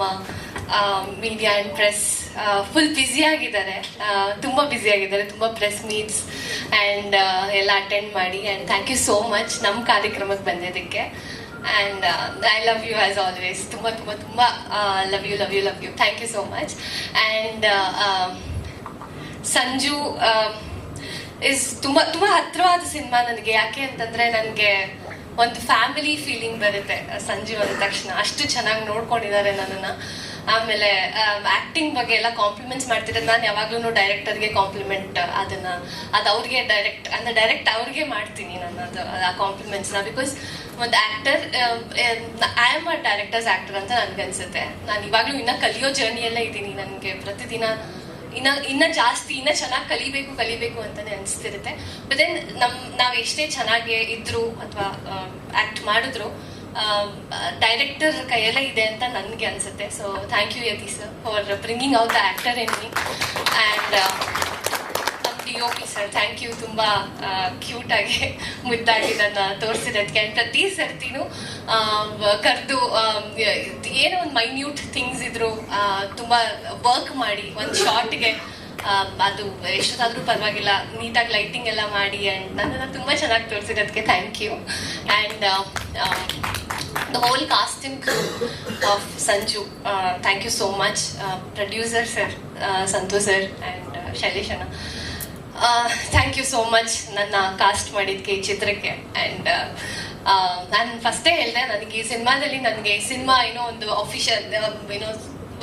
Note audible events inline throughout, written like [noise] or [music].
ನಮ್ಮ media and press full busy ಆಗಿದ್ದಾರೆ. ತುಂಬ ಬ್ಯುಸಿಯಾಗಿದ್ದಾರೆ ತುಂಬ ಪ್ರೆಸ್ ಮೀಟ್ಸ್ ಆ್ಯಂಡ್ ಎಲ್ಲ ಅಟೆಂಡ್ ಮಾಡಿ. And thank you so much ನಮ್ಮ ಕಾರ್ಯಕ್ರಮಕ್ಕೆ ಬಂದಿದ್ದಕ್ಕೆ. And I love you as always ತುಂಬ ತುಂಬ ತುಂಬ love you love you love you thank you so much and Sanju is ತುಂಬ ತುಂಬ ಹತ್ತಿರವಾದ ಸಿನಿಮಾ ನನಗೆ. ಯಾಕೆ ಅಂತಂದರೆ, ನನಗೆ ಒಂದು ಫ್ಯಾಮಿಲಿ ಫೀಲಿಂಗ್ ಬರುತ್ತೆ ಸಂಜೀವ್ ಅಂದ ತಕ್ಷಣ. ಅಷ್ಟು ಚೆನ್ನಾಗಿ ನೋಡ್ಕೊಂಡಿದ್ದಾರೆ ನನ್ನನ್ನು. ಆಮೇಲೆ ಆಕ್ಟಿಂಗ್ ಬಗ್ಗೆ ಎಲ್ಲ ಕಾಂಪ್ಲಿಮೆಂಟ್ಸ್ ಮಾಡ್ತಿರೋದು ನಾನು ಯಾವಾಗ್ಲೂ ಡೈರೆಕ್ಟರ್ಗೆ ಕಾಂಪ್ಲಿಮೆಂಟ್ ಅದನ್ನ, ಅದು ಅವ್ರಿಗೆ ಡೈರೆಕ್ಟ್ ಅಂದ್ರೆ ಡೈರೆಕ್ಟ್ ಅವ್ರಿಗೆ ಮಾಡ್ತೀನಿ ನಾನು ಅದು, ಆ ಕಾಂಪ್ಲಿಮೆಂಟ್ಸ್ನ ಬಿಕಾಸ್ ಒಂದು actor I am a director's actor ಅಂತ ನನ್ಗನ್ಸುತ್ತೆ. ನಾನು ಇವಾಗಲೂ ಇನ್ನ ಕಲಿಯೋ ಜರ್ನಿಯಲ್ಲೇ ಇದ್ದೀನಿ ನನಗೆ. ಪ್ರತಿದಿನ ಇನ್ನ ಇನ್ನ ಜಾಸ್ತಿ, ಇನ್ನ ಚೆನ್ನಾಗಿ ಕಲಿಬೇಕು ಕಲಿಬೇಕು ಅಂತಾನೆ ಅನಿಸ್ತಿರುತ್ತೆ. ಬಟ್ ದೆನ್ ನಮ್, ನಾವ್ ಎಷ್ಟೇ ಚೆನ್ನಾಗಿ ಇದ್ರು ಅಥವಾ ಆಕ್ಟ್ ಮಾಡಿದ್ರು ಡೈರೆಕ್ಟರ್ ಕೈಯಲ್ಲೇ ಇದೆ ಅಂತ ನನಗೆ ಅನ್ಸುತ್ತೆ. So thank you Yathi sir for bringing out the actor in me and P sir thank you ತುಂಬ ಕ್ಯೂಟ್ ಆಗಿ [laughs] ಮುದ್ದಾಗಿ ನನ್ನ ತೋರಿಸಿದ್ದಕ್ಕೆ. ಆ್ಯಂಡ್ ಪ್ರತಿ ಸರ್ತಿನೂ ಕರೆದು ಏನೋ ಒಂದು ಮೈನ್ಯೂಟ್ ಥಿಂಗ್ಸ್ ಇದ್ರು ತುಂಬಾ ತುಂಬ ವರ್ಕ್ ಮಾಡಿ, ಒಂದು ಶಾರ್ಟ್ಗೆ ಅದು ಎಷ್ಟೊತ್ತಾದ್ರೂ ಪರವಾಗಿಲ್ಲ, ನೀಟಾಗಿ ಲೈಟಿಂಗ್ ಎಲ್ಲ ಮಾಡಿ ಆ್ಯಂಡ್ ನನ್ನನ್ನು ತುಂಬ ಚೆನ್ನಾಗಿ ತೋರಿಸಿದ್ದಕ್ಕೆ thank you and the whole casting of Sanju thank you so much producer sir Santhu sir and Shailesh ಅಣ್ಣ. ಥ್ಯಾಂಕ್ ಯು ಸೋ ಮಚ್ ನನ್ನ ಕಾಸ್ಟ್ ಮಾಡಿದ್ದಕ್ಕೆ ಈ ಚಿತ್ರಕ್ಕೆ. ಆ್ಯಂಡ್ ನಾನು ಫಸ್ಟೇ ಹೇಳಿದೆ, ನನಗೆ ಈ ಸಿನಿಮಾದಲ್ಲಿ ನನಗೆ ಸಿನಿಮಾ ಏನೋ ಒಂದು ಅಫಿಷಿಯಲ್ ಏನೋ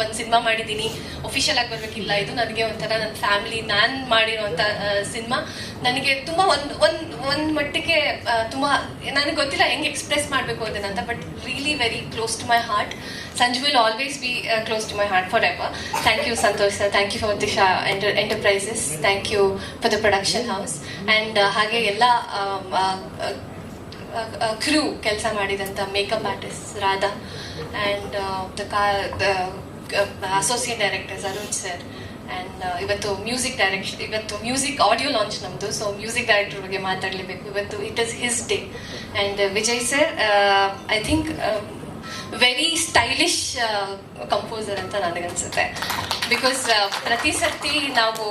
ಒಂದು ಸಿನಿಮಾ ಮಾಡಿದ್ದೀನಿ ಒಫಿಷಿಯಲ್ ಆಗಿ ಬರ್ಬೇಕಿಲ್ಲ. ಇದು ನನಗೆ ಒಂಥರ ನನ್ನ ಫ್ಯಾಮಿಲಿ ನಾನು ಮಾಡಿರೋಂಥ ಸಿನಿಮಾ. ನನಗೆ ತುಂಬ ಒಂದು ಒಂದು ಒಂದು ಮಟ್ಟಿಗೆ ತುಂಬ, ನನಗೆ ಗೊತ್ತಿಲ್ಲ ಹೆಂಗೆ ಎಕ್ಸ್ಪ್ರೆಸ್ ಮಾಡಬೇಕು ಅಂತ but really very close to my heart Sanju will always be close to my heart for ever thank you Santhosh sir thank you for Disha enter enterprises thank you for the production house and ಹಾಗೆ ಎಲ್ಲ crew ಕೆಲಸ ಮಾಡಿದಂಥ makeup artist Radha. And the ಕಾ associate directors Arun sir and ಇವತ್ತು music direction ಇವತ್ತು music audio launch ನಮ್ಮದು so music director ಬಗ್ಗೆ ಮಾತಾಡಲೇಬೇಕು. ಇವತ್ತು it is his day and Vijay sir I think very stylish composer ಅಂತ ನನಗನ್ಸುತ್ತೆ. ಬಿಕಾಸ್ ಪ್ರತಿ ಸರ್ತಿ ನಾವು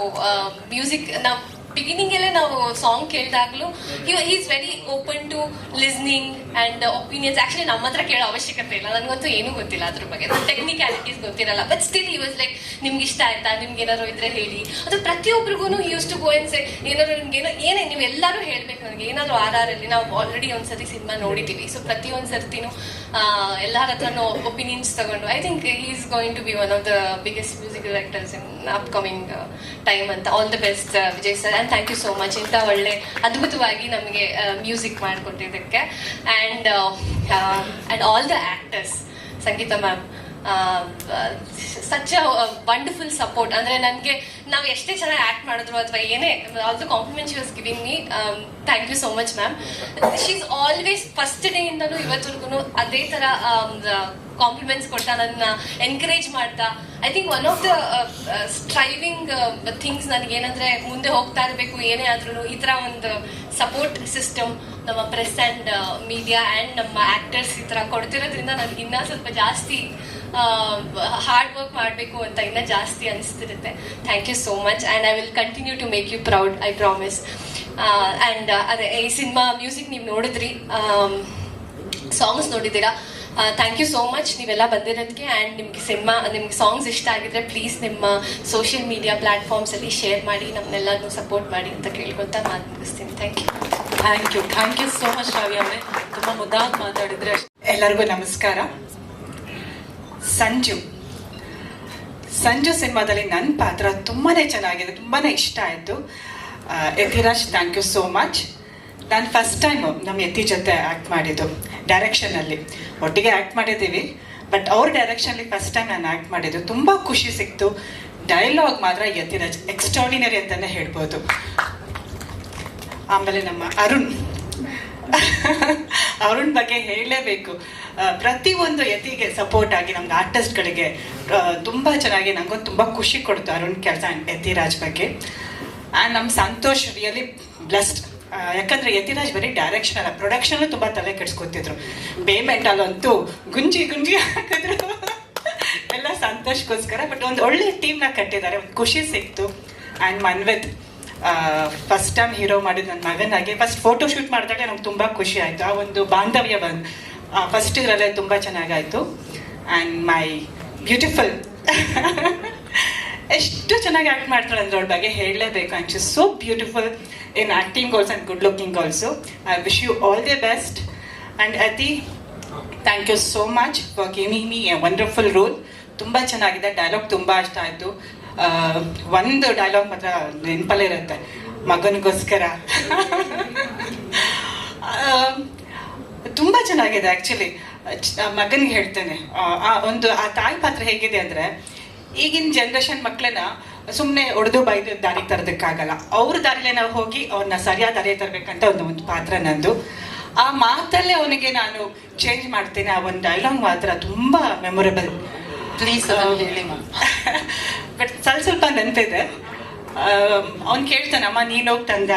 ಮ್ಯೂಸಿಕ್ ನಾವು ಬಿಗಿನಿಂಗಲ್ಲೇ ನಾವು ಸಾಂಗ್ ಕೇಳಿದಾಗ್ಲೂ ಕೇಳಿದಾಗಲೂ he's very open to listening and opinions actually ನಮ್ಮ ಹತ್ರ ಕೇಳೋ ಅವಶ್ಯಕತೆ ಇಲ್ಲ. ನನಗಂತೂ ಏನೂ ಗೊತ್ತಿಲ್ಲ ಅದ್ರ ಬಗ್ಗೆ. ಟೆಕ್ನಿಕ್ಯಾಲಿಟೀಸ್ ಗೊತ್ತಿರಲ್ಲ. But still he was like ನಿಮ್ಗೆ ಇಷ್ಟ ಆಯ್ತಾ? ನಿಮ್ಗೆ ಏನಾದ್ರು ಇದ್ರೆ ಹೇಳಿ. ಅದು ಪ್ರತಿಯೊಬ್ಬರಿಗೂ ಯೂಸ್ ಟು ಗೋ ಸೆ ಏನಾದ್ರು ನಿಮ್ಗೆ ಏನೋ ಏನೇ ನೀವು ಎಲ್ಲರೂ ಹೇಳ್ಬೇಕು ನನಗೆ. ಏನಾದ್ರು ಆರ್ ಆರ್ ಅಲ್ಲಿ ನಾವು ಆಲ್ರೆಡಿ ಒಂದ್ಸತಿ ಸಿನಿಮಾ ನೋಡಿದ್ದೀವಿ ಸೊ ಪ್ರತಿಯೊಂದು ಸರ್ತಿನೂ ಎಲ್ಲರ ಹತ್ರನೂ ಒಪಿನಿಯನ್ಸ್ ತಗೊಂಡು I think he's going to be one of the biggest music directors in upcoming time ಅಂತ. All the best Vijay sir and thank you so much ಇಂಥ ಒಳ್ಳೆ ಅದ್ಭುತವಾಗಿ ನಮಗೆ music ಮಾಡಿಕೊಟ್ಟಿದ್ದಕ್ಕೆ. And and all the actors Sangeetha ma'am such wonderful support ಅಂದರೆ ನನಗೆ ನಾವು ಎಷ್ಟೇ ಚೆನ್ನಾಗಿ ಆ್ಯಕ್ಟ್ ಮಾಡಿದ್ರು ಅಥವಾ ಏನೇ all the compliment she was giving me thank you so much ma'am she is always first day ಇಂದನೂ ಇವತ್ತಿಗೂ ಅದೇ ತರ ಕಾಂಪ್ಲಿಮೆಂಟ್ಸ್ ಕೊಡ್ತಾ, ನನ್ನ ಎನ್ಕರೇಜ್ ಮಾಡ್ತಾ. I think one of the striving things ನನಗೆ ಏನಂದ್ರೆ ಮುಂದೆ ಹೋಗ್ತಾ ಇರಬೇಕು, ಏನೇ ಆದ್ರೂ ಈ ಥರ ಒಂದು ಸಪೋರ್ಟ್ ಸಿಸ್ಟಮ್ ನಮ್ಮ ಪ್ರೆಸ್ ಆ್ಯಂಡ್ ಮೀಡಿಯಾ ಆ್ಯಂಡ್ ನಮ್ಮ ಆ್ಯಕ್ಟರ್ಸ್ ಈ ಥರ ಕೊಡ್ತಿರೋದ್ರಿಂದ ನನಗೆ ಇನ್ನೂ ಸ್ವಲ್ಪ ಜಾಸ್ತಿ ಹಾರ್ಡ್ ವರ್ಕ್ ಮಾಡಬೇಕು ಅಂತ ಇನ್ನೂ ಜಾಸ್ತಿ ಅನಿಸ್ತಿರುತ್ತೆ. Thank you so much and I will continue to make you proud I promise and ಅದೇ, ಈ ಸಿನಿಮಾ ಮ್ಯೂಸಿಕ್ ನೀವು ನೋಡಿದ್ರಿ ಸಾಂಗ್ಸ್ ನೋಡಿದ್ದೀರಾ? ಥ್ಯಾಂಕ್ ಯು ಸೋ ಮಚ್ ನೀವೆಲ್ಲ ಬಂದಿರೋದಕ್ಕೆ ಆ್ಯಂಡ್ ನಿಮಗೆ ಸಿನಿಮಾ ನಿಮ್ಗೆ ಸಾಂಗ್ಸ್ ಇಷ್ಟ ಆಗಿದ್ರೆ ಪ್ಲೀಸ್ ನಿಮ್ಮ ಸೋಷಿಯಲ್ ಮೀಡಿಯಾ ಪ್ಲಾಟ್ಫಾರ್ಮ್ಸಲ್ಲಿ ಶೇರ್ ಮಾಡಿ ನಮ್ಮನ್ನೆಲ್ಲರನ್ನೂ ಸಪೋರ್ಟ್ ಮಾಡಿ ಅಂತ ಕೇಳ್ಕೊತಾ ಮಾತು ಮುಗಿಸ್ತೀನಿ thank you thank you thank you so much Ravi ಅವರೇ. ತುಂಬ ಮುದ್ದಾಗಿ ಮಾತಾಡಿದ್ರೆ ಎಲ್ಲರಿಗೂ ನಮಸ್ಕಾರ. ಸಂಜು. ಸಂಜು ಸಿನಿಮಾದಲ್ಲಿ ನನ್ನ ಪಾತ್ರ ತುಂಬಾ ಚೆನ್ನಾಗಿದೆ ತುಂಬಾ ಇಷ್ಟ ಆಯಿತು. Yathiraj thank you so much ನಾನು ಫಸ್ಟ್ ಟೈಮ್ ನಮ್ಮ ಯತಿ ಜೊತೆ ಆ್ಯಕ್ಟ್ ಮಾಡಿದ್ದು ಡೈರೆಕ್ಷನಲ್ಲಿ ಒಟ್ಟಿಗೆ ಆ್ಯಕ್ಟ್ ಮಾಡಿದ್ದೀವಿ ಬಟ್ ಅವ್ರ ಡೈರೆಕ್ಷನಲ್ಲಿ ಫಸ್ಟ್ ಟೈಮ್ ನಾನು ಆ್ಯಕ್ಟ್ ಮಾಡಿದ್ದು. ತುಂಬ ಖುಷಿ ಸಿಕ್ತು. ಡೈಲಾಗ್ ಮಾತ್ರ ಯತಿರಾಜ್ ಎಕ್ಸ್ಟ್ರಾಡಿನರಿ ಅಂತಲೇ ಹೇಳ್ಬೋದು. ಆಮೇಲೆ ನಮ್ಮ ಅರುಣ್. ಅರುಣ್ ಬಗ್ಗೆ ಹೇಳಲೇಬೇಕು. ಪ್ರತಿಯೊಂದು ಯತಿಗೆ ಸಪೋರ್ಟ್ ಆಗಿ ನಮ್ಗೆ ಆರ್ಟಿಸ್ಟ್ಗಳಿಗೆ ತುಂಬ ಚೆನ್ನಾಗಿ ನಂಗೊಂದು ತುಂಬ ಖುಷಿ ಕೊಡ್ತು ಅರುಣ್ ಕೆಲಸ ಯತಿರಾಜ್ ಬಗ್ಗೆ. ಆ್ಯಂಡ್ ನಮ್ಮ ಸಂತೋಷ್ ರಿಯಲಿ ಬ್ಲೆಸ್ಡ್ ಯಾಕಂದ್ರೆ ಯತಿರಾಜ್ ಬರೀ ಡೈರೆಕ್ಷನ್ ಅಲ್ಲ ಪ್ರೊಡಕ್ಷನ್ ತುಂಬ ತಲೆ ಕೆಡ್ಸ್ಕೊತಿದ್ರು. ಪೇಮೆಂಟ್ ಅಲ್ಲಂತೂ ಗುಂಜಿ ಗುಂಜಿ ಹಾಕಿದ್ರು. ಎಲ್ಲ ಸಂತೋಷಕ್ಕೋಸ್ಕರ ಬಟ್ ಒಂದು ಒಳ್ಳೆ ಟೀಮ್ನ ಕಟ್ಟಿದ್ದಾರೆ. ಒಂದು ಖುಷಿ ಸಿಕ್ತು. And Manvith first time hero ಮಾಡಿದ ನನ್ನ ಮಗನಾಗಿ ಫಸ್ಟ್ ಫೋಟೋ ಶೂಟ್ ಮಾಡಿದಾಗ ನಮ್ಗೆ ತುಂಬ ಖುಷಿ ಆಯಿತು. ಆ ಒಂದು ಬಾಂಧವ್ಯ ಬಂದು ಫಸ್ಟ್ ಇದರಲ್ಲೇ ತುಂಬ ಚೆನ್ನಾಗಾಯಿತು. ಆ್ಯಂಡ್ ಮೈ ಬ್ಯೂಟಿಫುಲ್ [laughs] ಎಷ್ಟು ಚೆನ್ನಾಗಿ ಆ್ಯಕ್ಟ್ ಮಾಡ್ತಾಳೆ ಅಂದ್ರೆ ಅವ್ಳ ಬಗ್ಗೆ ಹೇಳಲೇಬೇಕು. And she so beautiful in acting also and good looking also I wish you all the best and ಅತಿ thank you so much for giving me a wonderful role ತುಂಬ ಚೆನ್ನಾಗಿದೆ ಡೈಲಾಗ್ ತುಂಬ ಇಷ್ಟ ಆಯಿತು. ಒಂದು ಡೈಲಾಗ್ ಮಾತ್ರ ನೆನಪಲ್ಲೇ ಇರುತ್ತೆ. ಮಗನಿಗೋಸ್ಕರ. ತುಂಬ ಚೆನ್ನಾಗಿದೆ ಆ್ಯಕ್ಚುಲಿ ಮಗನಿಗೆ ಹೇಳ್ತೇನೆ. ಆ ಒಂದು, ಆ ತಾಯಿ ಪಾತ್ರ ಹೇಗಿದೆ ಅಂದರೆ, ಈಗಿನ ಜನ್ರೇಷನ್ ಮಕ್ಕಳನ್ನ ಸುಮ್ಮನೆ ಒಡೆದು ಬೈದು ದಾರಿ ತರೋದಕ್ಕಾಗಲ್ಲ. ಅವ್ರ ದಾರಿಲೇ ನಾವು ಹೋಗಿ ಅವ್ರನ್ನ ಸರಿಯಾದ ದಾರಿ ತರಬೇಕಂತ ಒಂದು ಒಂದು ಪಾತ್ರ ನಂದು. ಆ ಮಾತಲ್ಲೇ ಅವನಿಗೆ ನಾನು ಚೇಂಜ್ ಮಾಡ್ತೇನೆ. ಆ ಒಂದು ಡೈಲಾಗ್ ಮಾತ್ರ ತುಂಬ ಮೆಮೊರೇಬಲ್ ಪ್ಲೀಸ್ ಹೇಳಿ ಬಟ್ [laughs] ಸ್ವಲ್ಪ ಸ್ವಲ್ಪ ನೆನಪಿದೆ. ಅವ್ನು ಕೇಳ್ತಾನೆ ಅಮ್ಮ ನೀನು ಹೋಗಿ ತಂದ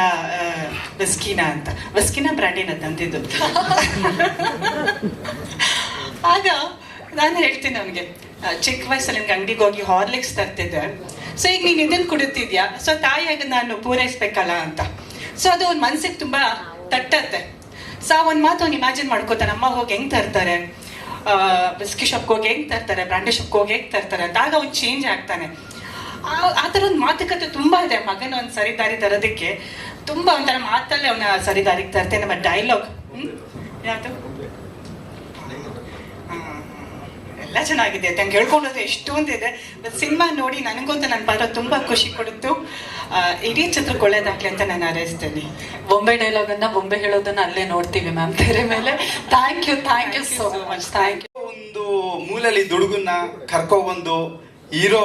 ಬಸ್ಕಿನ ಅಂತ. ಬಸ್ಕಿನ ಬ್ರ್ಯಾಂಡಿನ ತಂದಿದ್ದು. [laughs] ಆಗ ನಾನು ಹೇಳ್ತೀನಿ ಅವನಿಗೆ ಚಿಕ್ಕ ವಯಸ್ಸಲ್ಲಿ ನನಗೆ ಅಂಗಡಿಗೆ ಹೋಗಿ ಹಾರ್ಲಿಕ್ಸ್ ತರ್ತಿದ್ದೆ. ಸೊ ಈಗ ನೀನು ಇದನ್ನು ಕುಡಿತಿದ್ಯಾ? ಸೊ ತಾಯಿಯಾಗ ನಾನು ಪೂರೈಸ್ಬೇಕಲ್ಲ ಅಂತ. ಸೊ ಅದು ಅವ್ನ ಮನ್ಸಿಗೆ ತುಂಬ ತಟ್ಟತ್ತೆ. ಸೊ ಆ ಒಂದು ಮಾತು ಅವ್ನು ಇಮ್ಯಾಜಿನ್ ಮಾಡ್ಕೋತಾನೆ. ಅಮ್ಮ ಹೋಗಿ ಹೆಂಗೆ ತರ್ತಾರೆ? ಬಿಸ್ಕಿ ಶಾಪ್ಗೆ ಹೋಗಿ ಹೆಂಗೆ ತರ್ತಾರೆ? ಬ್ರಾಂಡೆ ಶಾಪ್ಗೆ ಹೋಗಿ ಹೆಂಗೆ ತರ್ತಾರೆ? ಅಂತ ಆಗ ಅವ್ನು ಚೇಂಜ್ ಆಗ್ತಾನೆ. ಆ- ಥರ ಒಂದು ಮಾತುಕತೆ ತುಂಬ ಇದೆ. ಮಗನ ಒಂದು ಸರಿದಾರಿ ತರೋದಕ್ಕೆ ತುಂಬ ಒಂಥರ ಮಾತಲ್ಲೇ ಅವನ ಸರಿದಾರಿಗೆ ತರ್ತೇನೆ ಬಟ್ ಡೈಲಾಗ್ ಯಾವುದು? ಎಲ್ಲ ಚೆನ್ನಾಗಿದೆ. ತ್ಯಾಂಕ್ ಹೇಳ್ಕೊಳ್ಳೋದು ಎಷ್ಟೊಂದಿದೆ. ಬಟ್ ಸಿನಿಮಾ ನೋಡಿ ನನಗಂತೂ ನನ್ನ ಪಾತ್ರ ತುಂಬ ಖುಷಿ ಕೊಡುತ್ತು. ಇಡೀ ಚಿತ್ರಕ್ಕೆ ಒಳ್ಳೇದಾಗ್ಲಿ ಅಂತ ನಾನು ಹಾರೈಸ್ತೇನೆ. ಬೊಂಬೆ ಡೈಲಾಗ್ ಅನ್ನ ಬೊಂಬೆ ಹೇಳೋದನ್ನ ಅಲ್ಲೇ ನೋಡ್ತೀವಿ ಮ್ಯಾಮ್ ತೆರೆ ಮೇಲೆ. Thank you thank you so much thank you ಒಂದು ಮೂಲಲ್ಲಿ ದುಡುಗನ್ನ ಕರ್ಕೊಬಂದು ಹೀರೋ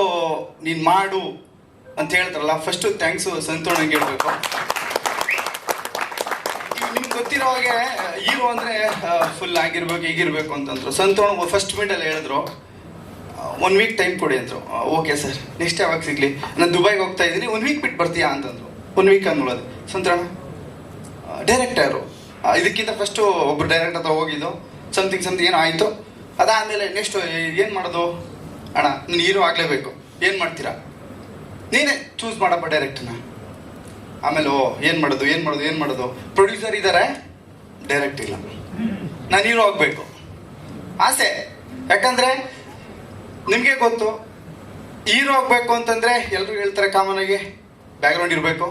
ನೀನ್ ಮಾಡು ಅಂತ ಹೇಳ್ತಾರಲ್ಲ ಫಸ್ಟ್ ಥ್ಯಾಂಕ್ಸ್ ಸಂತೋಷಂಗೆ ಹೇಳ್ಬೇಕು. ನಿಮ್ಗೆ ಗೊತ್ತಿರೋ ಹಾಗೆ ಹೀರೋ ಅಂದ್ರೆ ಫುಲ್ ಆಗಿರ್ಬೇಕು, ಈಗಿರ್ಬೇಕು ಅಂತಂದ್ರು. ಸಂತೋಣ ಫಸ್ಟ್ ಮಿನಿಟಲ್ಲಿ ಹೇಳಿದ್ರು ಒನ್ ವೀಕ್ ಟೈಮ್ ಕೊಡಿ ಅಂದ್ರು. ಓಕೆ ಸರ್ ನೆಕ್ಸ್ಟ್ ಯಾವಾಗ ಸಿಗ್ಲಿ? ನಾನು ದುಬೈಗೆ ಹೋಗ್ತಾ ಇದ್ದೀನಿ ಒನ್ ವೀಕ್ ಬಿಟ್ಟು ಬರ್ತೀಯಾ? ಅಂತಂದ್ರು. ಒನ್ ವೀಕ್ ಅಂದ್ಬಿಡೋದು ಸಂತೋಣ ಡೈರೆಕ್ಟರು ಇದಕ್ಕಿಂತ ಫಸ್ಟು ಒಬ್ರು ಡೈರೆಕ್ಟ್ ಹತ್ರ ಹೋಗಿದ್ದು ಸಮಥಿಂಗ್ ಸಮಥಿಂಗ್ ಏನೋ ಆಯಿತು. ಅದಾದಮೇಲೆ ನೆಕ್ಸ್ಟ್ ಏನು ಮಾಡೋದು? ಅಣ್ಣ, ನೀನು ಹೀರೋ ಆಗಲೇಬೇಕು. ಏನು ಮಾಡ್ತೀರಾ? ನೀನೇ ಚೂಸ್ ಮಾಡಪ್ಪ ಡೈರೆಕ್ಟ್ನ ಆಮೇಲೆ ಓ ಏನು ಮಾಡೋದು ಏನು ಮಾಡೋದು ಏನು ಮಾಡೋದು? ಪ್ರೊಡ್ಯೂಸರ್ ಇದ್ದಾರೆ ಡೈರೆಕ್ಟ್ ಇಲ್ಲ. ನಾನು ಹೀರೋ ಆಗಬೇಕು. ಆಸೆ. ಯಾಕಂದರೆ, ನಿಮಗೆ ಗೊತ್ತು, ಹೀರೋ ಆಗಬೇಕು ಅಂತಂದರೆ ಎಲ್ಲರೂ ಹೇಳ್ತಾರೆ ಕಾಮನ್ ಆಗಿ ಬ್ಯಾಕ್ಗ್ರೌಂಡ್ ಇರಬೇಕು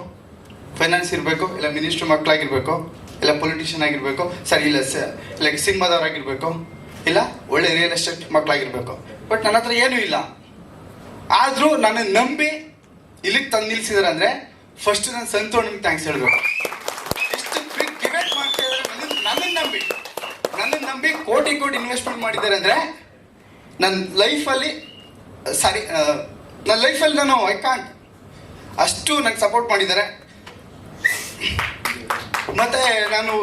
ಫೈನಾನ್ಸ್ ಇರಬೇಕು, ಇಲ್ಲ ಮಿನಿಸ್ಟ್ರ್ ಮಕ್ಕಳಾಗಿರ್ಬೇಕು ಇಲ್ಲ ಪೊಲಿಟಿಷಿಯನ್ ಆಗಿರ್ಬೇಕು ಸರಿ ಇಲ್ಲ ಸ ಲೈಕ್ ಸಿನಿಮಾದವರಾಗಿರ್ಬೇಕು ಇಲ್ಲ ಒಳ್ಳೆ ರಿಯಲ್ ಎಸ್ಟೇಟ್ ಮಕ್ಕಳಾಗಿರ್ಬೇಕು ಬಟ್ ನನ್ನ ಹತ್ರ ಏನೂ ಇಲ್ಲ. ಆದರೂ ನನ್ನ ನಂಬಿ ಇಲ್ಲಿಗೆ ತಂದು ನಿಲ್ಲಿಸಿದಾರೆ ಅಂದರೆ ಫಸ್ಟ್ ನಾನು ಸಂತೋಣಿಗೆ ಥ್ಯಾಂಕ್ಸ್ ಹೇಳ್ಬೇಕು ಇಷ್ಟು ಬಿಗ್ ಡಿಬೇಟ್ ಮಾಡ್ತಾ ಇದ್ದಾರೆ ನನ್ನನ್ನು ನಂಬಿ ನನ್ನನ್ನು ನಂಬಿ ಕೋಟಿ ಕೋಟಿ ಇನ್ವೆಸ್ಟ್ಮೆಂಟ್ ಮಾಡಿದ್ದಾರೆ ಅಂದರೆ ನನ್ನ ಲೈಫಲ್ಲಿ ಸಾರಿ ನನ್ನ ಲೈಫಲ್ಲಿ ನಾನು ಐ ಕಾಂಟ್ ಅಷ್ಟು ನನಗೆ ಸಪೋರ್ಟ್ ಮಾಡಿದ್ದಾರೆ. ಮತ್ತೆ ನಾನು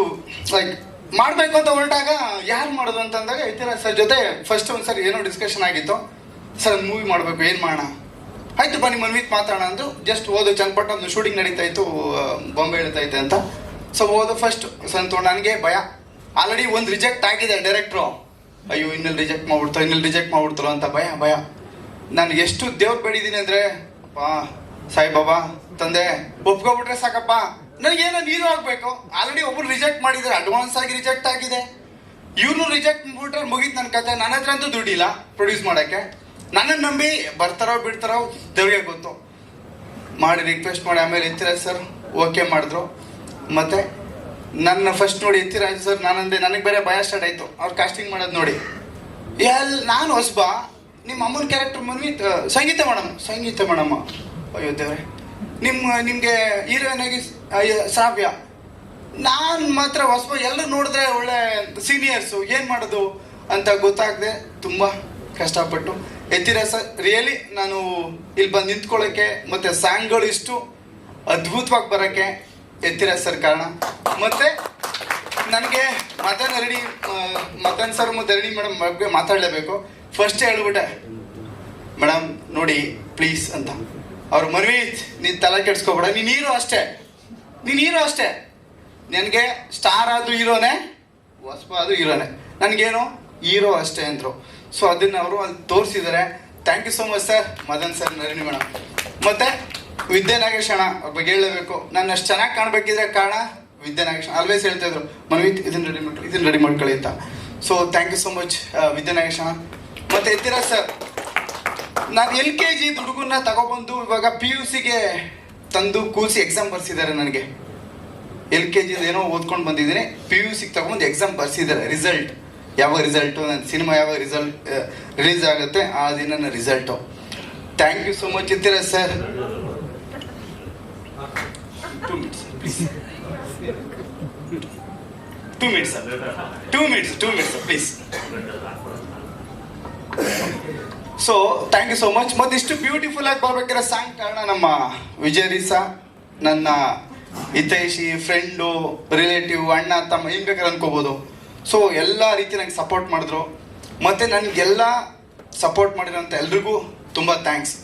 ಲೈಕ್ ಮಾಡಬೇಕು ಅಂತ ಹೊರಟಾಗ ಯಾರು ಮಾಡೋದು ಅಂತಂದಾಗ ಇತರ ಸರ್ ಜೊತೆ ಫಸ್ಟ್ ಒಂದು ಸರಿ ಏನೋ ಡಿಸ್ಕಷನ್ ಆಗಿತ್ತು. ಸರ್ ಮೂವಿ ಮಾಡಬೇಕು, ಏನು ಮಾಡೋಣ? ಆಯಿತು, ಬನ್ನಿ ಮನ್ವಿತ್ ಮಾತಾಡೋಣ ಅಂದರು. ಜಸ್ಟ್ ಓದು ಚನ್ನಪಟ್ಟ ಒಂದು ಶೂಟಿಂಗ್ ನಡೀತಾ ಇತ್ತು ಬಾಂಬೆ ಇತ್ತೆ ಅಂತ. ಸೊ ಓದು ಫಸ್ಟ್ ಸಂತೋಷ ನನಗೆ ಭಯ. ಆಲ್ರೆಡಿ ಒಂದು ರಿಜೆಕ್ಟ್ ಆಗಿದೆ ಡೈರೆಕ್ಟ್ರು ಅಯ್ಯೋ, ಇನ್ನಲ್ಲಿ ರಿಜೆಕ್ಟ್ ಮಾಡ್ಬಿಡ್ತಾರೆ ಇನ್ನಲ್ಲಿ ರಿಜೆಕ್ಟ್ ಮಾಡ್ಬಿಡ್ತಾರೋ ಅಂತ ಭಯ ಭಯ. ನಾನು ಎಷ್ಟು ದೇವ್ರು ಬೇಡಿದ್ದೀನಿ ಅಂದರೆ, ಅಪ್ಪ, ಸಾಯಿಬಾಬಾ, ತಂದೆ, ಒಪ್ಕೊಬಿಟ್ರೆ ಸಾಕಪ್ಪ. ನನಗೇನೋ ನೀರು ಆಗಬೇಕು. ಆಲ್ರೆಡಿ ಒಬ್ರು ರಿಜೆಕ್ಟ್ ಮಾಡಿದ್ದಾರೆ ಅಡ್ವಾನ್ಸ್ ಆಗಿ ರಿಜೆಕ್ಟ್ ಆಗಿದೆ. ಇವ್ರನ್ನು ರಿಜೆಕ್ಟ್ ಮಾಡ್ಬಿಟ್ರೆ ಮುಗೀತು ನನ್ನ ಕತೆ. ನನ್ನ ಹತ್ರ ಅಂತೂ ದುಡ್ಡಿಲ್ಲ ಪ್ರೊಡ್ಯೂಸ್ ಮಾಡೋಕ್ಕೆ. ನನ್ನನ್ನು ನಂಬಿ ಬರ್ತಾರೋ ಬಿಡ್ತಾರೋ ದೇವ್ರಿಗೆ ಗೊತ್ತು. ಮಾಡಿ ರಿಕ್ವೆಸ್ಟ್ ಮಾಡಿ ಆಮೇಲೆ ಇರ್ತೀರ ಸರ್ ಓಕೆ ಮಾಡಿದ್ರು. ಮತ್ತೆ? ನನ್ನ ಫಸ್ಟ್ ನೋಡಿ ಎತ್ತಿರಾಜ್ ಸರ್ ನಾನಂದೆ, ನನಗೆ ಬೇರೆ ಭಯ ಸ್ಟಾರ್ಟ್ ಆಯಿತು. ಅವ್ರು ಕಾಸ್ಟಿಂಗ್ ಮಾಡೋದು ನೋಡಿ. ಎಲ್ ನಾನು ಹೊಸಬ? ನಿಮ್ಮ ಅಮ್ಮನ character Manvith Sangeetha madam Sangeetha madam. ಅಯ್ಯೋ ದೇವ್ರೆ. ನಿಮ್ಮ ನಿಮಗೆ ಹೀರೋಯಿನ್ ಆಗಿ ಶ್ರಾವ್ಯ. ನಾನು ಮಾತ್ರ ಹೊಸಬ, ಎಲ್ಲರೂ ನೋಡಿದ್ರೆ ಒಳ್ಳೆ ಸೀನಿಯರ್ಸು ಏನು ಮಾಡೋದು ಅಂತ ಗೊತ್ತಾಗದೆ. ತುಂಬ ಕಷ್ಟಪಟ್ಟು ಎತ್ತಿರ ಸರ್ ರಿಯಲಿ ನಾನು ಇಲ್ಲಿ ಬಂದು ನಿಂತ್ಕೊಳ್ಳೋಕ್ಕೆ ಮತ್ತು ಸಾಂಗ್ಗಳು ಇಷ್ಟು ಅದ್ಭುತವಾಗಿ ಬರೋಕ್ಕೆ ಎತ್ತಿರ ಸರ್ ಕಾರಣ. ಮತ್ತು ನನಗೆ ಮದನ್ ಅರಡಿ ಮದನ್ ಸರ್ ಮತ್ತು ಅರಡಿ ಮೇಡಮ್ ಬಗ್ಗೆ ಮಾತಾಡಲೇಬೇಕು. ಫಸ್ಟ್ ಹೇಳ್ಬಿಟ್ಟೆ, ಮೇಡಮ್, ನೋಡಿ ಪ್ಲೀಸ್ ಅಂತ. ಅವ್ರು, ಮರ್ವೀತ್, ನೀನು ತಲೆ ಕೆಡ್ಸ್ಕೊಬೇಡ. ನೀನು ಹೀರೋ ಅಷ್ಟೇ. ನೀನು ನೀರು ಅಷ್ಟೇ. ನನಗೆ ಸ್ಟಾರ್ ಆದ್ರೂ ಹೀರೋನೇ ವಸ್ಪ ಆದ್ರೂ ಹೀರೋನೇ. ನನಗೇನು, ಹೀರೋ ಅಷ್ಟೇ ಅಂದರು. ಸೊ ಅದನ್ನ ಅವರು ಅಲ್ಲಿ ತೋರಿಸಿದ್ದಾರೆ thank you so much sir Madan sir ನರಿಣಿ madam. ಮತ್ತೆ ವಿದ್ಯಾ ಕ್ಷಣ ಅಣ್ಣ ಬಗ್ಗೆ ಹೇಳಬೇಕು. ನನ್ನ ಅಷ್ಟು ಚೆನ್ನಾಗಿ ಕಾಣಬೇಕಿದ್ರೆ ಕಾರಣ ವಿದ್ಯಾ ಕ್ಷಣ ಆಲ್ವೇಸ್ ಹೇಳ್ತಾ ಇದ್ರು, ಮನ್ವಿತ್, ಇದನ್ನ ರೆಡಿ ಮಾಡ್ಕೊಳ್ಳಿ ಇದನ್ನ ರೆಡಿ ಮಾಡ್ಕೊಳ್ಳಿ ಅಂತ. So thank you so much Vidya ಕ್ಷಣ ಮತ್ತೆ ಎತ್ತಿರ ಸರ್, ನಾನು ಎಲ್ ಕೆ ಜಿ ದುಡುಗನ್ನ ತಗೊಬಂದು ಇವಾಗ ಪಿ ಯು ಸಿಗೆ ತಂದು ಕೂಸಿ ಎಕ್ಸಾಮ್ ಬರ್ಸಿದ್ದಾರೆ ನನಗೆ. ಎಲ್ ಕೆ ಜಿ ಏನೋ ಓದ್ಕೊಂಡು ಬಂದಿದ್ದೀನಿ, ಪಿ ಯು ಸಿಗೆ ತಗೊಂಡು ಎಕ್ಸಾಮ್ ಬರ್ಸಿದ್ದಾರೆ ರಿಸಲ್ಟ್ ಯಾವಾಗ ರಿಸಲ್ಟು ನನ್ನ ಸಿನಿಮಾ ಯಾವಾಗ ರಿಸಲ್ಟ್ ರಿಲೀಸ್ ಆಗುತ್ತೆ, ಆ ದಿನ result thank you so much ಇರ್ತೀರ sir two minutes two minutes two minutes two minutes please so thank you so much ಮತ್ತು ಇಷ್ಟು ಬ್ಯೂಟಿಫುಲ್ ಆಗಿ ಬರ್ಬೇಕಾದ್ರೆ ಸಾಂಗ್ ಕಾರಣ ನಮ್ಮ ವಿಜಯ್ ರೀಸಾ ನನ್ನ ಹಿತೈಷಿ ಫ್ರೆಂಡು ರಿಲೇಟಿವ್ ಅಣ್ಣ, ತಮ್ಮ, ಏನು ಬೇಕಾದ್ರೆ ಅನ್ಕೋಬೋದು. ಸೊ ಎಲ್ಲ ರೀತಿ ನಂಗೆ ಸಪೋರ್ಟ್ ಮಾಡಿದ್ರು. ಮತ್ತು ನನಗೆಲ್ಲ ಸಪೋರ್ಟ್ ಮಾಡಿರೋಂಥ ಎಲ್ರಿಗೂ ತುಂಬ ಥ್ಯಾಂಕ್ಸ್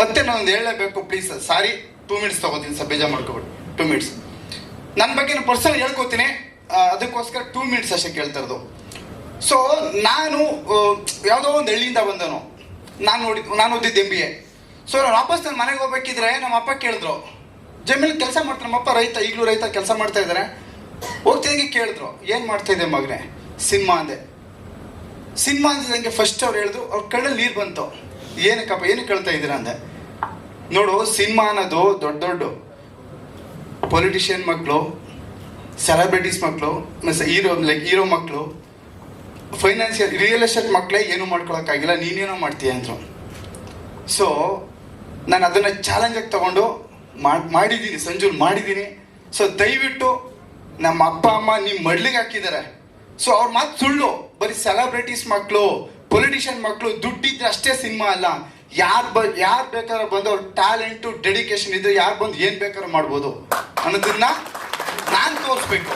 ಮತ್ತೆ ನಾನು ಹೇಳಲೇಬೇಕು ಪ್ಲೀಸ್ ಸಾರಿ ಟೂ ಮಿನಿಟ್ಸ್ ತಗೋತೀನಿ ಸರ್ ಬೇಜಾರು ಮಾಡ್ಕೊಬಿಟ್ಟು ಟೂ ಮಿನಿಟ್ಸ್ ನನ್ನ ಬಗ್ಗೆ ನಾನು ಪರ್ಸನಲ್ ಹೇಳ್ಕೊತೀನಿ. ಅದಕ್ಕೋಸ್ಕರ ಟೂ ಮಿನಿಟ್ಸ್ ಅಷ್ಟೇ ಕೇಳ್ತಾ ಇರೋದು. ಸೊ ನಾನು ಯಾವುದೋ ಒಂದು ಹಳ್ಳಿಯಿಂದ ಬಂದನು ನಾನು ನೋಡಿ, ನಾನು ಓದಿದ್ದು ಎಂ ಬಿ ಎ ಸೊ ನಾನು ವಾಪಸ್ ನನ್ನ ಮನೆಗೆ ಹೋಗ್ಬೇಕಿದ್ರೆ ನಮ್ಮ ಅಪ್ಪ ಕೇಳಿದ್ರು. ಜಮೀನು ಕೆಲಸ ಮಾಡ್ತಾರೆ ನಮ್ಮಪ್ಪ ರೈತ, ಈಗಲೂ ರೈತ ಕೆಲಸ ಮಾಡ್ತಾ ಇದ್ದಾರೆ ಹೋಗ್ತಿದ್ದಂಗೆ ಕೇಳಿದ್ರು, ಏನು ಮಾಡ್ತಾ ಇದ್ದೆ ಮಗನೇ? ಸಿನಿಮಾ ಅಂದೆ. ಸಿನಿಮಾ ನನಗೆ ಫಸ್ಟ್ ಅವ್ರು ಹೇಳಿದ್ರು, ಅವ್ರ ಕಣ್ಣಲ್ಲಿ ನೀರು ಬಂತು. ಏನಕ್ಕಪ್ಪ, ಏನಕ್ಕೆ ಕೇಳ್ತಾ ಇದ್ದೀರಾ? ಅಂದೆ. ನೋಡು, ಸಿನಿಮಾ ಅನ್ನೋದು ದೊಡ್ಡ ದೊಡ್ಡ. ಪೊಲಿಟಿಷಿಯನ್ ಮಕ್ಕಳು ಸೆಲೆಬ್ರಿಟೀಸ್ ಮಕ್ಕಳು ಹೀರೋ ಲೈಕ್ ಹೀರೋ ಮಕ್ಕಳು ಫೈನಾನ್ಷಿಯಲ್ ರಿಯಲ್ ಎಸ್ಟೇಟ್ ಮಕ್ಕಳೇ ಏನು ಮಾಡ್ಕೊಳಕ್ಕಾಗಿಲ್ಲ, ನೀನೇನೋ ಮಾಡ್ತೀಯ ಅಂದರು. ಸೊ ನಾನು ಅದನ್ನು ಚಾಲೆಂಜಾಗಿ ತಗೊಂಡು ಮಾಡ್- ಮಾಡಿದ್ದೀನಿ ಸಂಜು ಮಾಡಿದ್ದೀನಿ ಸೊ ದಯವಿಟ್ಟು ನಮ್ಮ ಅಪ್ಪ, ಅಮ್ಮ ನಿಮ್ಮ ಮಡ್ಲಿಗೆ ಹಾಕಿದ್ದಾರೆ ಸೊ ಅವ್ರ ಮಾತು ಸುಳ್ಳು. ಬರೀ ಸೆಲೆಬ್ರಿಟೀಸ್ ಮಕ್ಕಳು ಪೊಲಿಟಿಷಿಯನ್ ಮಕ್ಕಳು ದುಡ್ಡಿದ್ರೆ ಅಷ್ಟೇ ಸಿನಿಮಾ ಅಲ್ಲ. ಯಾರು ಬ, ಯಾರು ಬೇಕಾದ್ರೆ ಬಂದು ಅವ್ರ ಟ್ಯಾಲೆಂಟು ಡೆಡಿಕೇಶನ್ ಇದ್ದರೆ ಯಾರು ಬಂದು ಏನು ಬೇಕಾದ್ರೂ ಮಾಡ್ಬೋದು. ಅನ್ನೋದನ್ನ ನಾನು ತೋರಿಸ್ಬೇಕು.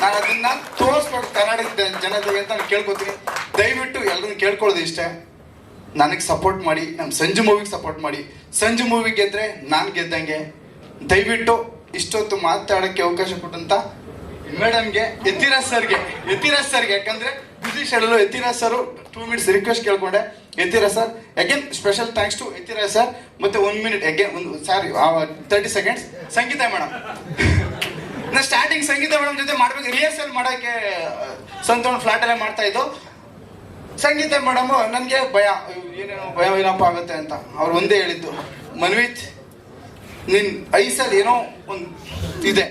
ನಾನು ಅದನ್ನ ತೋರಿಸ್ಬೇಕು ಕನ್ನಡದ ಜನತೆಗೆ ಅಂತ ನಾನು ಕೇಳ್ಕೊತೀನಿ. ದಯವಿಟ್ಟು ಎಲ್ಲರೂ ಕೇಳ್ಕೊಳ್ಳೋದು ಇಷ್ಟೇ. ನನಗೆ ಸಪೋರ್ಟ್ ಮಾಡಿ ನಮ್ಮ ಸಂಜು ಮೂವಿಗೆ ಸಪೋರ್ಟ್ ಮಾಡಿ. ಸಂಜು ಮೂವಿ ಗೆದ್ರೆ ನಾನು ಗೆದ್ದಂಗೆ. ದಯವಿಟ್ಟು ಇಷ್ಟೊತ್ತು ಮಾತಾಡೋಕ್ಕೆ ಅವಕಾಶ ಕೊಟ್ಟಂತ ಮೇಡಮ್ಗೆ ಯತಿರಾಜ್ ಸರ್ಗೆ ಯತಿರಾಜ್ ಸರ್ಗೆ ಯಾಕಂದ್ರೆ ಶೆಡಲು Yathiraj sir two minutes request ಕೇಳ್ಕೊಂಡೆ. Yathiraj sir again special thanks to Yathiraj sir, ಮತ್ತೆ ಒಂದು ಮಿನಿಟ್ ಅಗೇನ್ ಒಂದು ಸಾರಿ ತರ್ಟಿ ಸೆಕೆಂಡ್ಸ್ ಸಂಗೀತ ಮೇಡಮ್ ನಾ ಸ್ಟಾರ್ಟಿಂಗ್ ಸಂಗೀತ ಮೇಡಮ್ ಜೊತೆ ಮಾಡ್ಬೇಕು. ರಿಹರ್ಸಲ್ ಮಾಡೋಕ್ಕೆ ಸಂತೋಣ ಎಲ್ಲ ಮಾಡ್ತಾ ಇದ್ದು. ಸಂಗೀತ ಮೇಡಮ್ ನನಗೆ ಭಯ. ಏನೇನು ಭಯ ಏನಪ್ಪ ಆಗುತ್ತೆ ಅಂತ. ಅವ್ರು ಒಂದೇ ಹೇಳಿದ್ದು. ಮನ್ವಿತ್, ನಿನ್ ಐಸಲ್ಲಿ ಏನೋ ಒಂದು ಇದೆ.